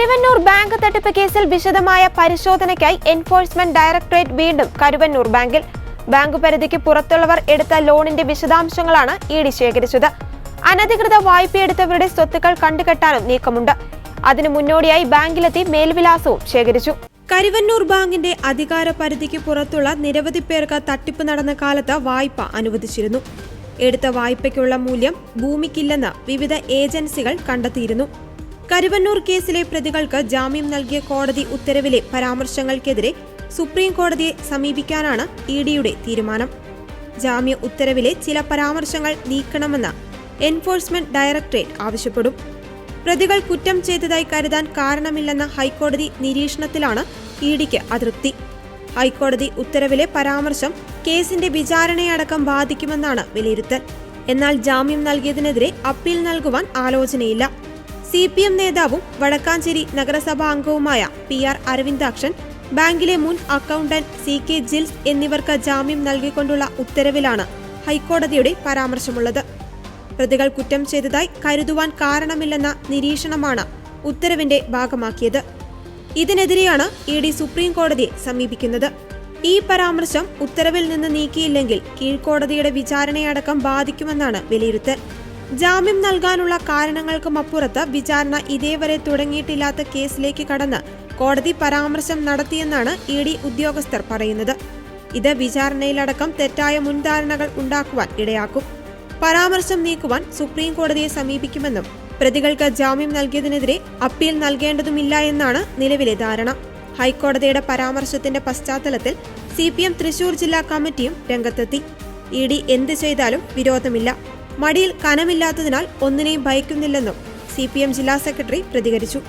Karuvannur bank തട്ടിപ്പ് കേസിൽ വിശദമായ പരിശോധനയ്ക്കായി എൻഫോഴ്സ്മെന്റ് ഡയറക്ടറേറ്റ് വീണ്ടും കരുവന്നൂർ ബാങ്കിൽ. ബാങ്ക് പരിധിക്ക് പുറത്തുള്ളവർ എടുത്ത ലോണിന്റെ വിശദാംശങ്ങളാണ് ഇ ഡി ശേഖരിച്ചത്. അനധികൃത വായ്പയെടുത്തവരുടെ സ്വത്തുക്കൾ കണ്ടുകെട്ടാനും നീക്കമുണ്ട്. അതിനു മുന്നോടിയായി ബാങ്കിലെത്തി മേൽവിലാസവും ശേഖരിച്ചു. കരുവന്നൂർ ബാങ്കിന്റെ അധികാര പരിധിക്ക് പുറത്തുള്ള നിരവധി പേർക്ക് തട്ടിപ്പ് നടന്ന കാലത്ത് വായ്പ അനുവദിച്ചിരുന്നു. എടുത്ത വായ്പയ്ക്കുള്ള മൂല്യം ഭൂമിക്കില്ലെന്ന് വിവിധ ഏജൻസികൾ കണ്ടെത്തിയിരുന്നു. കരുവന്നൂർ കേസിലെ പ്രതികൾക്ക് ജാമ്യം നൽകിയ കോടതി ഉത്തരവിലെ പരാമർശങ്ങൾക്കെതിരെ സുപ്രീം കോടതിയെ സമീപിക്കാനാണ് ഇ ഡിയുടെ തീരുമാനം. ജാമ്യ ഉത്തരവിലെ ചില പരാമർശങ്ങൾ നീക്കണമെന്ന് എൻഫോഴ്സ്മെന്റ് ഡയറക്ടറേറ്റ് ആവശ്യപ്പെടും. പ്രതികൾ കുറ്റം ചെയ്തതായി കരുതാൻ കാരണമില്ലെന്ന ഹൈക്കോടതി നിരീക്ഷണത്തിലാണ് ഇ ഡിക്ക് അതൃപ്തി. ഹൈക്കോടതി ഉത്തരവിലെ പരാമർശം കേസിന്റെ വിചാരണയടക്കം ബാധിക്കുമെന്നാണ് വിലയിരുത്തൽ. എന്നാൽ ജാമ്യം നൽകിയതിനെതിരെ അപ്പീൽ നൽകുവാൻ ആലോചനയില്ല. സി പി എം നേതാവും വടക്കാഞ്ചേരി നഗരസഭാ അംഗവുമായ പി ആർ അരവിന്ദാക്ഷൻ ബാങ്കിലെ മുൻ അക്കൗണ്ടന്റ് സി കെ ജിൽസ് എന്നിവർക്ക് ജാമ്യം നൽകിക്കൊണ്ടുള്ള ഉത്തരവിലാണ് ഹൈക്കോടതിയുടെ പരാമർശമുള്ളത്. പ്രതികൾ കുറ്റം ചെയ്തതായി കരുതുവാൻ കാരണമില്ലെന്ന നിരീക്ഷണമാണ് ഉത്തരവിന്റെ ഭാഗമാക്കിയത്. ഇതിനെതിരെയാണ് ഇ ഡി സുപ്രീം കോടതിയെ സമീപിക്കുന്നത്. ഈ പരാമർശം ഉത്തരവിൽ നിന്ന് നീക്കിയില്ലെങ്കിൽ കീഴ്ക്കോടതിയുടെ വിചാരണയടക്കം ബാധിക്കുമെന്നാണ് വിലയിരുത്തൽ. ജാമ്യം നൽകാനുള്ള കാരണങ്ങൾക്കും അപ്പുറത്ത് വിചാരണ ഇതേവരെ തുടങ്ങിയിട്ടില്ലാത്ത കേസിലേക്ക് കടന്ന് കോടതി പരാമർശം നടത്തിയെന്നാണ് ഇ ഡി ഉദ്യോഗസ്ഥർ പറയുന്നത്. ഇത് വിചാരണയിലടക്കം തെറ്റായ മുൻധാരണകൾ ഉണ്ടാക്കുവാൻ ഇടയാക്കും. പരാമർശം നീക്കുവാൻ സുപ്രീം കോടതിയെ സമീപിക്കുമെന്നും പ്രതികൾക്ക് ജാമ്യം നൽകിയതിനെതിരെ അപ്പീൽ നൽകേണ്ടതുമില്ല എന്നാണ് നിലവിലെ ധാരണ. ഹൈക്കോടതിയുടെ പരാമർശത്തിന്റെ പശ്ചാത്തലത്തിൽ സി പി എം തൃശൂർ ജില്ലാ കമ്മിറ്റിയും രംഗത്തെത്തി. ഇ ഡി എന്ത് ചെയ്താലും വിരോധമില്ല. മടിയിൽ കനമില്ലാത്തതിനാൽ ഒന്നിനെയും ഭയക്കുന്നില്ലെന്നും സി ജില്ലാ സെക്രട്ടറി പ്രതികരിച്ചു